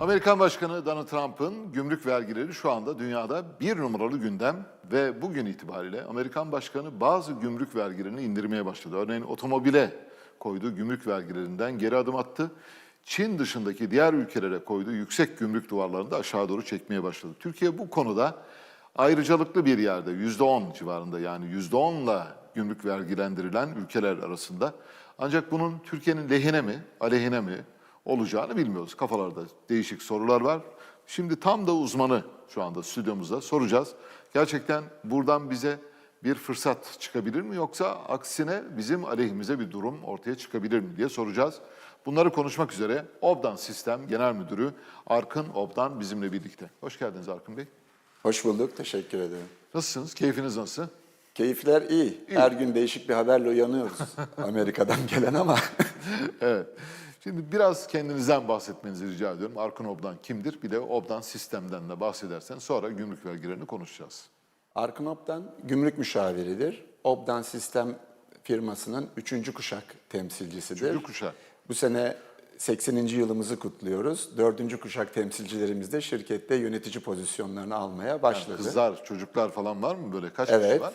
Amerikan Başkanı Donald Trump'ın gümrük vergileri şu anda dünyada bir numaralı gündem ve bugün itibariyle Amerikan Başkanı bazı gümrük vergilerini indirmeye başladı. Örneğin otomobile koyduğu gümrük vergilerinden geri adım attı. Çin dışındaki diğer ülkelere koyduğu yüksek gümrük duvarlarını da aşağı doğru çekmeye başladı. Türkiye bu konuda ayrıcalıklı bir yerde %10 civarında yani %10'la gümrük vergilendirilen ülkeler arasında. Ancak bunun Türkiye'nin lehine mi, aleyhine mi olacağını bilmiyoruz. Kafalarda değişik sorular var. Şimdi tam da uzmanı şu anda stüdyomuzda soracağız. Gerçekten buradan bize bir fırsat çıkabilir mi yoksa aksine bizim aleyhimize bir durum ortaya çıkabilir mi diye soracağız. Bunları konuşmak üzere Obdan Sistem Genel Müdürü Arkın Obdan bizimle birlikte. Hoş geldiniz Arkın Bey. Hoş bulduk, teşekkür ederim. Nasılsınız? Keyfiniz nasıl? Keyifler iyi. Her gün değişik bir haberle uyanıyoruz Amerika'dan gelen ama Evet. Şimdi biraz kendinizden bahsetmenizi rica ediyorum. Arkın Obdan kimdir? Bir de Obdan sistemden de bahsedersen sonra gümrük vergilerini konuşacağız. Arkın Obdan gümrük müşaviridir. Obdan Sistem firmasının üçüncü kuşak temsilcisidir. Üçüncü kuşak. Bu sene 80. yılımızı kutluyoruz. Dördüncü kuşak temsilcilerimiz de şirkette yönetici pozisyonlarını almaya başladı. Kızlar, çocuklar falan var mı böyle? Kaç kişi Evet. var?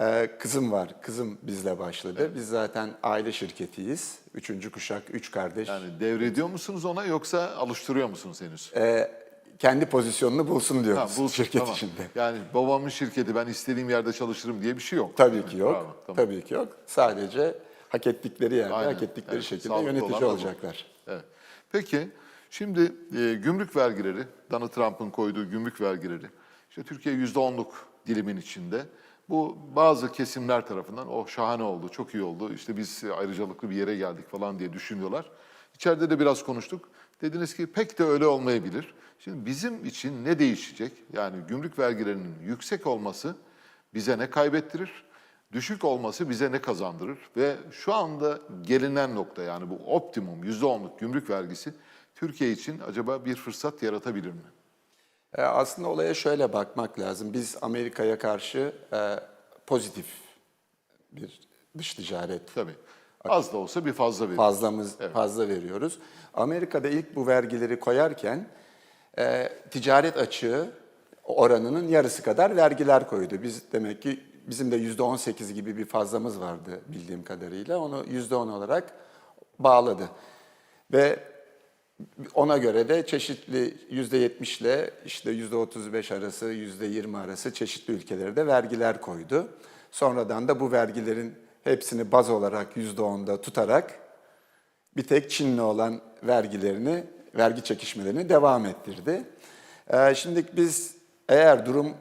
Ee, kızım var. Kızım bizle başladı. Biz zaten aile şirketiyiz. Üçüncü kuşak, üç kardeş. Yani devrediyor musunuz ona yoksa alıştırıyor musunuz henüz? Ee, kendi pozisyonunu bulsun diyoruz Ha, bu- şirket tamam. içinde. Yani babamın şirketi ben istediğim yerde çalışırım diye bir şey yok. Tabii ki yok. Bravo, tamam. Tabii ki yok. Sadece hak ettikleri yerde, Aynen. hak ettikleri Evet, şekilde yönetici olacaklar. Evet. Peki şimdi e, gümrük vergileri, Donald Trump'ın koyduğu gümrük vergileri, işte Türkiye %10'luk dilimin içinde. Bu bazı kesimler tarafından o şahane oldu, çok iyi oldu, işte biz ayrıcalıklı bir yere geldik falan diye düşünüyorlar. İçeride de biraz konuştuk. Dediniz ki pek de öyle olmayabilir. Şimdi bizim için ne değişecek? Yani gümrük vergilerinin yüksek olması bize ne kaybettirir? Düşük olması bize ne kazandırır? Ve şu anda gelinen nokta yani bu optimum %10'luk gümrük vergisi Türkiye için acaba bir fırsat yaratabilir mi? Ee, aslında olaya şöyle bakmak lazım. Biz Amerika'ya karşı e, pozitif bir dış ticaret Tabii. Az da olsa bir fazla verir. fazlamız fazla veriyoruz. Amerika'da ilk bu vergileri koyarken e, ticaret açığı oranının yarısı kadar vergiler koydu. Biz demek ki bizim de yüzde 18 gibi bir fazlamız vardı bildiğim kadarıyla. Onu yüzde 10 olarak bağladı. Ve ona göre de çeşitli yüzde 70 ile işte yüzde 35 arası, yüzde 20 arası çeşitli ülkelere de vergiler koydu. Sonradan da bu vergilerin hepsini baz olarak yüzde 10'da tutarak bir tek Çin'le olan vergilerini, vergi çekişmelerini devam ettirdi. Ee, şimdi biz eğer durum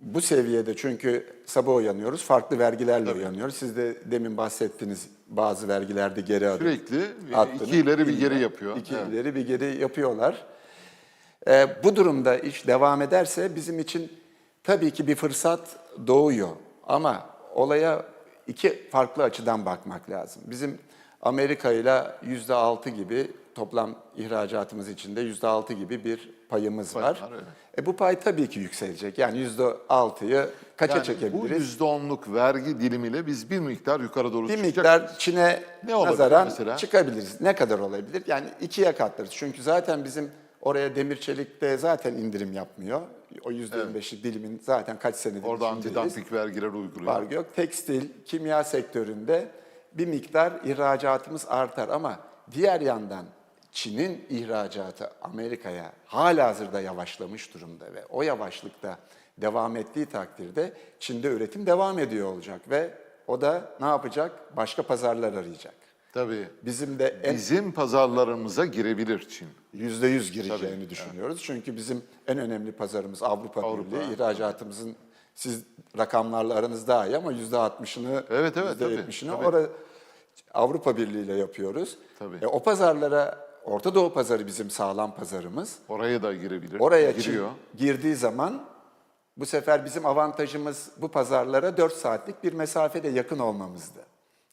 bu seviyede çünkü sabah uyanıyoruz, farklı vergilerle uyanıyoruz. Siz de demin bahsettiniz bazı vergilerde geri adım. Sürekli attığını. iki ileri bir geri yapıyor. İki Evet. ileri bir geri yapıyorlar. Ee, bu durumda iş devam ederse bizim için tabii ki bir fırsat doğuyor. Ama olaya iki farklı açıdan bakmak lazım. Bizim Amerika ile yüzde altı gibi toplam ihracatımız içinde yüzde altı gibi bir payımız Pay var. var, evet. E bu pay tabii ki yükselecek. Yani yüzde altıyı kaça Yani bu çekebiliriz? %10'luk vergi dilimiyle biz bir miktar yukarı doğru Bir çıkacak. miktar Çin'e Ne nazaran mesela? çıkabiliriz. Ne kadar olabilir? Yani ikiye katlarız. Çünkü zaten bizim oraya demir çelikte zaten indirim yapmıyor. O yüzde yirmi beşlik dilimin zaten kaç senedir Orada antidumping vergiler uyguluyor. Var yok. Tekstil, kimya sektöründe bir miktar ihracatımız artar ama diğer yandan Çin'in ihracatı Amerika'ya hala hazırda yavaşlamış durumda ve o yavaşlıkta devam ettiği takdirde Çin'de üretim devam ediyor olacak ve o da ne yapacak? Başka pazarlar arayacak. Tabii. Bizim de en Bizim pazarlarımıza girebilir Çin. yüzde yüz gireceğini düşünüyoruz. Çünkü bizim en önemli pazarımız Avrupa, Avrupa. Birliği. İhracatımızın siz rakamlarla aranız daha iyi ama yüzde altmışını, Evet, evet, yüzde tabii, yetmişini tabii. Avrupa Birliği ile yapıyoruz. Tabii. E, o pazarlara, Orta Doğu pazarı bizim sağlam pazarımız. Oraya da girebilir. Oraya giriyor. Girdiği zaman bu sefer bizim avantajımız bu pazarlara 4 saatlik bir mesafede yakın olmamızdı.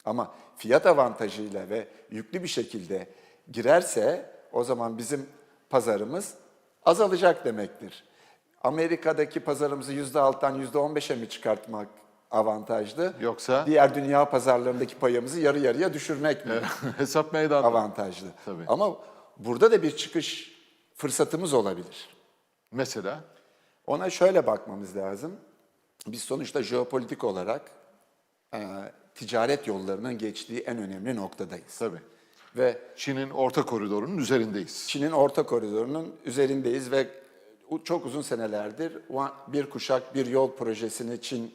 Ama fiyat avantajıyla ve yüklü bir şekilde girerse o zaman bizim pazarımız azalacak demektir. Amerika'daki pazarımızı %6'dan %15'e mi çıkartmak avantajlı? Yoksa? Diğer dünya pazarlarındaki payımızı yarı yarıya düşürmek mi? Hesap meydanda. avantajlı. Tabii. Ama burada da bir çıkış fırsatımız olabilir. Mesela Ona şöyle bakmamız lazım. Biz sonuçta jeopolitik olarak e, ticaret yollarının geçtiği en önemli noktadayız. tabii Ve Çin'in orta koridorunun üzerindeyiz. Çin'in orta koridorunun üzerindeyiz ve çok uzun senelerdir bir kuşak bir yol projesini Çin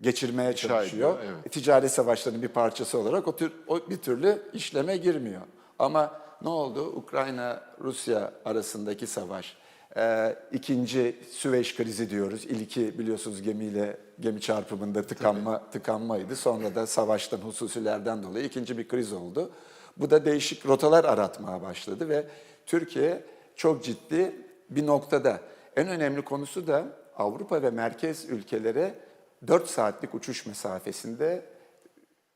geçirmeye çalışıyor. ediyor, evet. Ticaret savaşlarının bir parçası olarak o tür o bir türlü işleme girmiyor. Ama ne oldu? Ukrayna Rusya arasındaki savaş, e, ikinci Süveyş krizi diyoruz. İlki biliyorsunuz gemiyle gemi çarpımında tıkanma tıkanmaydı. Sonra da savaştan hususilerden dolayı ikinci bir kriz oldu. Bu da değişik rotalar aratmaya başladı ve Türkiye çok ciddi bir noktada. En önemli konusu da Avrupa ve merkez ülkelere 4 saatlik uçuş mesafesinde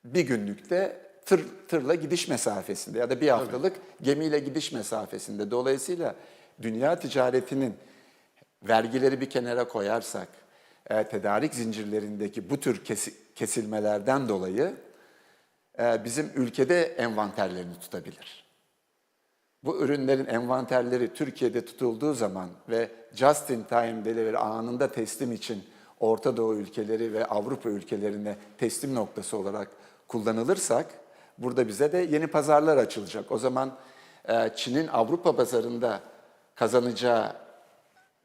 bir günlükte tır, tırla gidiş mesafesinde ya da bir haftalık gemiyle gidiş mesafesinde. Dolayısıyla dünya ticaretinin vergileri bir kenara koyarsak, e, tedarik zincirlerindeki bu tür kesi- kesilmelerden dolayı e, bizim ülkede envanterlerini tutabilir. Bu ürünlerin envanterleri Türkiye'de tutulduğu zaman ve just in time delivery anında teslim için Orta Doğu ülkeleri ve Avrupa ülkelerine teslim noktası olarak kullanılırsak burada bize de yeni pazarlar açılacak. O zaman e, Çin'in Avrupa pazarında kazanacağı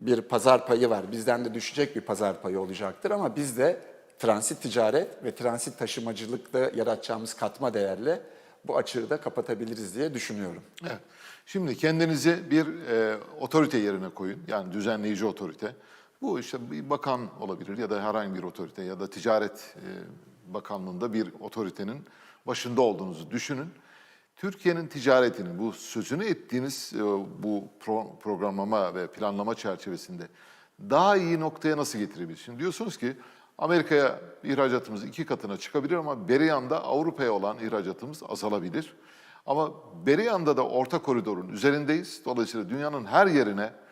bir pazar payı var. Bizden de düşecek bir pazar payı olacaktır ama biz de transit ticaret ve transit taşımacılıkta yaratacağımız katma değerle bu açığı da kapatabiliriz diye düşünüyorum. Evet. Şimdi kendinizi bir e, otorite yerine koyun. Yani düzenleyici otorite. Bu işte bir bakan olabilir ya da herhangi bir otorite ya da ticaret e, bakanlığında bir otoritenin başında olduğunuzu düşünün. Türkiye'nin ticaretini, bu sözünü ettiğiniz e, bu pro- programlama ve planlama çerçevesinde daha iyi noktaya nasıl getirebiliriz? Şimdi diyorsunuz ki Amerika'ya ihracatımız iki katına çıkabilir ama beri yanda Avrupa'ya olan ihracatımız azalabilir. Ama beri yanda da orta koridorun üzerindeyiz. Dolayısıyla dünyanın her yerine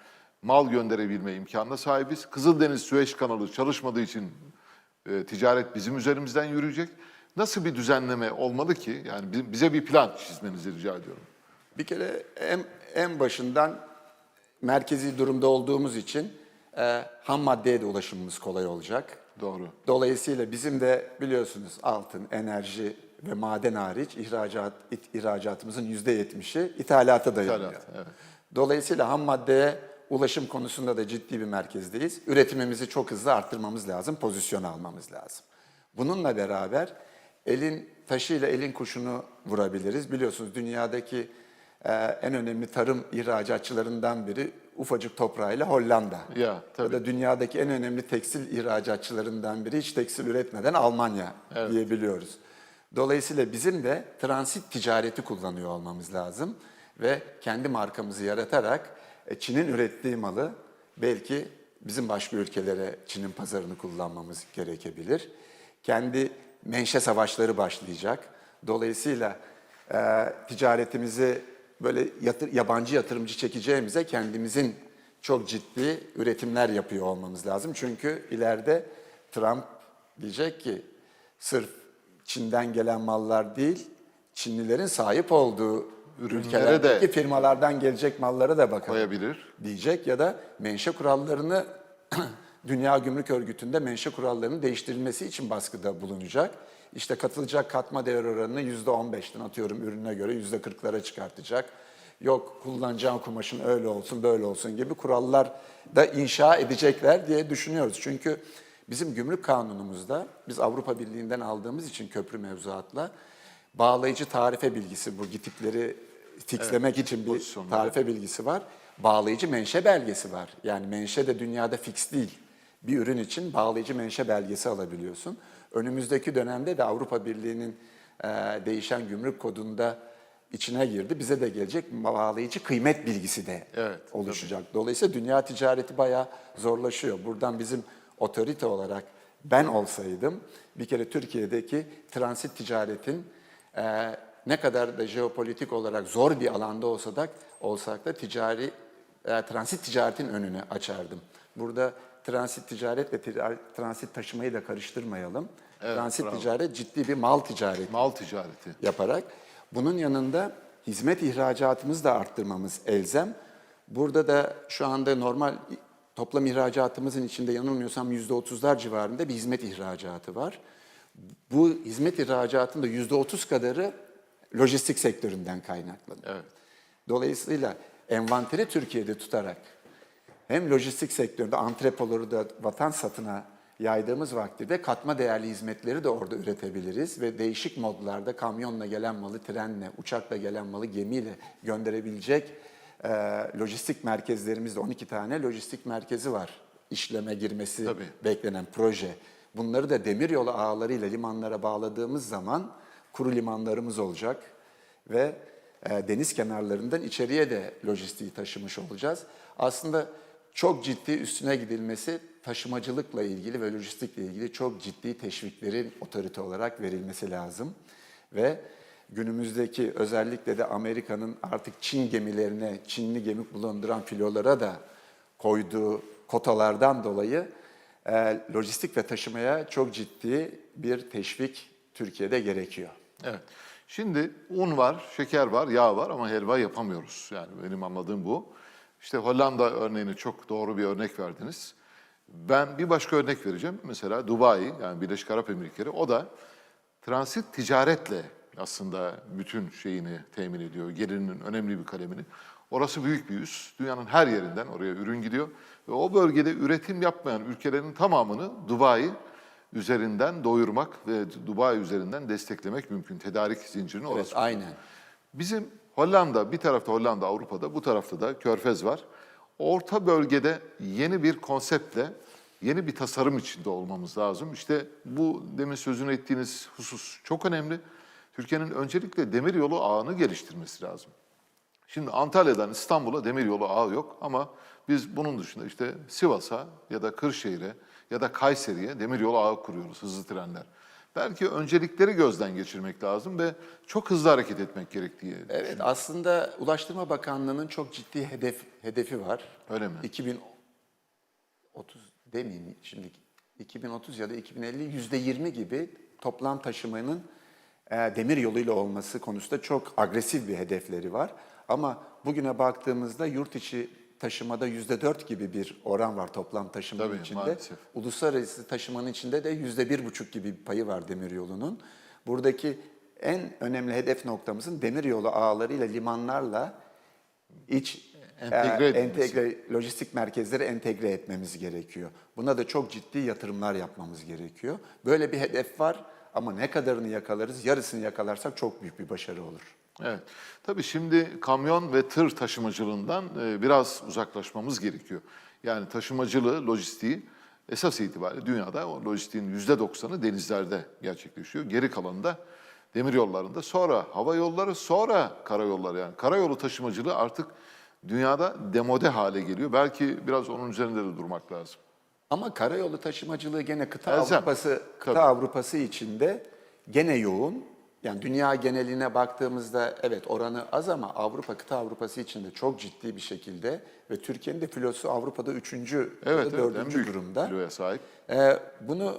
mal gönderebilme imkanına sahibiz. Kızıldeniz Süveyş kanalı çalışmadığı için e, ticaret bizim üzerimizden yürüyecek. Nasıl bir düzenleme olmalı ki? Yani bi- bize bir plan çizmenizi rica ediyorum. Bir kere en, en başından merkezi durumda olduğumuz için e, ham maddeye de ulaşımımız kolay olacak. Doğru. Dolayısıyla bizim de biliyorsunuz altın, enerji ve maden hariç ihracat ihracatımızın yüzde yetmişi ithalata dayanıyor. İthalat, evet. Dolayısıyla ham maddeye ulaşım konusunda da ciddi bir merkezdeyiz. Üretimimizi çok hızlı arttırmamız lazım, pozisyon almamız lazım. Bununla beraber elin taşıyla elin kuşunu vurabiliriz. Biliyorsunuz dünyadaki e, en önemli tarım ihracatçılarından biri ufacık toprağıyla Hollanda. Ya, tabii. Ya da dünyadaki en önemli tekstil ihracatçılarından biri hiç tekstil üretmeden Almanya diyebiliyoruz. Dolayısıyla bizim de transit ticareti kullanıyor olmamız lazım ve kendi markamızı yaratarak Çin'in ürettiği malı belki bizim başka ülkelere Çin'in pazarını kullanmamız gerekebilir. Kendi menşe savaşları başlayacak. Dolayısıyla e, ticaretimizi böyle yatır, yabancı yatırımcı çekeceğimize kendimizin çok ciddi üretimler yapıyor olmamız lazım. Çünkü ileride Trump diyecek ki sırf Çin'den gelen mallar değil, Çinlilerin sahip olduğu Ürünlere de- firmalardan gelecek mallara da bakalım Koyabilir. diyecek ya da menşe kurallarını Dünya Gümrük Örgütü'nde menşe kurallarının değiştirilmesi için baskıda bulunacak. İşte katılacak katma değer oranını %15'ten atıyorum ürüne göre %40'lara çıkartacak. Yok kullanacağın kumaşın öyle olsun böyle olsun gibi kurallar da inşa edecekler diye düşünüyoruz. Çünkü bizim gümrük kanunumuzda biz Avrupa Birliği'nden aldığımız için köprü mevzuatla bağlayıcı tarife bilgisi bu gitikleri fixlemek için bir pozisyonları. tarife bilgisi var. Bağlayıcı menşe belgesi var. Yani menşe de dünyada fix değil. Bir ürün için bağlayıcı menşe belgesi alabiliyorsun. Önümüzdeki dönemde de Avrupa Birliği'nin e, değişen gümrük kodunda içine girdi. Bize de gelecek bağlayıcı kıymet bilgisi de Evet, oluşacak. Dolayısıyla dünya ticareti bayağı zorlaşıyor. Buradan bizim otorite olarak ben olsaydım bir kere Türkiye'deki transit ticaretin e, ne kadar da jeopolitik olarak zor bir alanda olsa da olsak da ticari e, transit ticaretin önünü açardım. Burada transit ticaret ve ticari- transit taşımayı da karıştırmayalım. transit bravo. ticaret ciddi bir mal ticareti Mal ticareti. yaparak bunun yanında hizmet ihracatımızı da arttırmamız elzem. Burada da şu anda normal toplam ihracatımızın içinde yanılmıyorsam %30'lar civarında bir hizmet ihracatı var. Bu hizmet ihracatının da %30 kadarı lojistik sektöründen kaynaklanıyor. Evet. Dolayısıyla envanteri Türkiye'de tutarak hem lojistik sektöründe antrepoları da vatan satına yaydığımız vaktiyle katma değerli hizmetleri de orada üretebiliriz ve değişik modlarda kamyonla gelen malı trenle, uçakla gelen malı gemiyle gönderebilecek e, lojistik merkezlerimizde 12 tane lojistik merkezi var. İşleme girmesi Tabii. beklenen proje. Bunları da demiryolu ağlarıyla limanlara bağladığımız zaman kuru limanlarımız olacak ve e, deniz kenarlarından içeriye de lojistiği taşımış olacağız. Aslında çok ciddi üstüne gidilmesi taşımacılıkla ilgili ve lojistikle ilgili çok ciddi teşviklerin otorite olarak verilmesi lazım. Ve günümüzdeki özellikle de Amerika'nın artık Çin gemilerine, Çinli gemi bulunduran filolara da koyduğu kotalardan dolayı e, lojistik ve taşımaya çok ciddi bir teşvik Türkiye'de gerekiyor. Evet. Şimdi un var, şeker var, yağ var ama helva yapamıyoruz. Yani benim anladığım bu. İşte Hollanda örneğini çok doğru bir örnek verdiniz. Ben bir başka örnek vereceğim. Mesela Dubai yani Birleşik Arap Emirlikleri o da transit ticaretle aslında bütün şeyini temin ediyor. Gelirinin önemli bir kalemini. Orası büyük bir üs. Dünyanın her yerinden oraya ürün gidiyor. Ve o bölgede üretim yapmayan ülkelerin tamamını Dubai üzerinden doyurmak ve Dubai üzerinden desteklemek mümkün. Tedarik zincirini Evet, orası. aynen. Bizim Hollanda, bir tarafta Hollanda Avrupa'da, bu tarafta da Körfez var. Orta bölgede yeni bir konseptle, yeni bir tasarım içinde olmamız lazım. İşte bu demin sözünü ettiğiniz husus çok önemli. Türkiye'nin öncelikle demiryolu ağını geliştirmesi lazım. Şimdi Antalya'dan İstanbul'a demiryolu ağı yok ama biz bunun dışında işte Sivas'a ya da Kırşehir'e ya da Kayseri'ye demiryolu ağı kuruyoruz, hızlı trenler. Belki öncelikleri gözden geçirmek lazım ve çok hızlı hareket etmek gerektiği. Evet aslında Ulaştırma Bakanlığı'nın çok ciddi hedef hedefi var. Öyle mi? 2030 demeyeyim şimdi 2030 ya da 2050 yüzde 20 gibi toplam taşımanın e, demir yoluyla olması konusunda çok agresif bir hedefleri var. Ama bugüne baktığımızda yurt içi taşımada yüzde 4 gibi bir oran var toplam taşımanın Tabii, içinde. maalesef. Uluslararası taşımanın içinde de yüzde bir buçuk gibi bir payı var demiryolunun. Buradaki en önemli hedef noktamızın demiryolu ağlarıyla, limanlarla iç Entegre e, entegre lojistik merkezleri entegre etmemiz gerekiyor. Buna da çok ciddi yatırımlar yapmamız gerekiyor. Böyle bir hedef var ama ne kadarını yakalarız? Yarısını yakalarsak çok büyük bir başarı olur. Evet. Tabii şimdi kamyon ve tır taşımacılığından e, biraz uzaklaşmamız gerekiyor. Yani taşımacılığı, lojistiği esas itibariyle dünyada o lojistiğin yüzde doksanı denizlerde gerçekleşiyor. Geri kalanı da demir yollarında, sonra hava yolları, sonra karayolları yani. Karayolu taşımacılığı artık dünyada demode hale geliyor. Belki biraz onun üzerinde de durmak lazım. Ama karayolu taşımacılığı gene kıta Elzem. Avrupası kıta Avrupası içinde gene yoğun. Yani dünya geneline baktığımızda evet oranı az ama Avrupa kıta Avrupası içinde çok ciddi bir şekilde ve Türkiye'nin de filosu Avrupa'da üçüncü Evet, evet dördüncü büyük durumda. kiloya sahip. Ee, bunu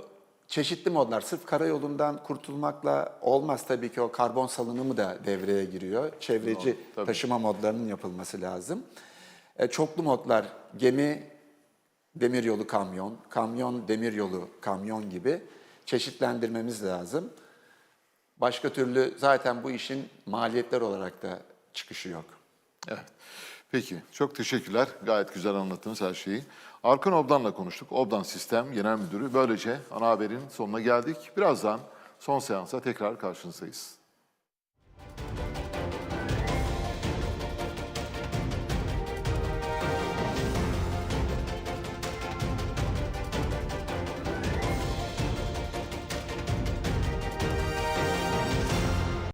çeşitli modlar, sırf karayolundan kurtulmakla olmaz tabii ki o karbon salınımı da devreye giriyor. Çevreci tabii. taşıma modlarının yapılması lazım. Ee, çoklu modlar, gemi, demiryolu kamyon, kamyon, demiryolu kamyon gibi çeşitlendirmemiz lazım. Başka türlü zaten bu işin maliyetler olarak da çıkışı yok. Evet. Peki, çok teşekkürler. Gayet güzel anlattınız her şeyi. Arkan Obdan'la konuştuk. Obdan Sistem Genel Müdürü. Böylece ana haberin sonuna geldik. Birazdan son seansa tekrar karşınızdayız.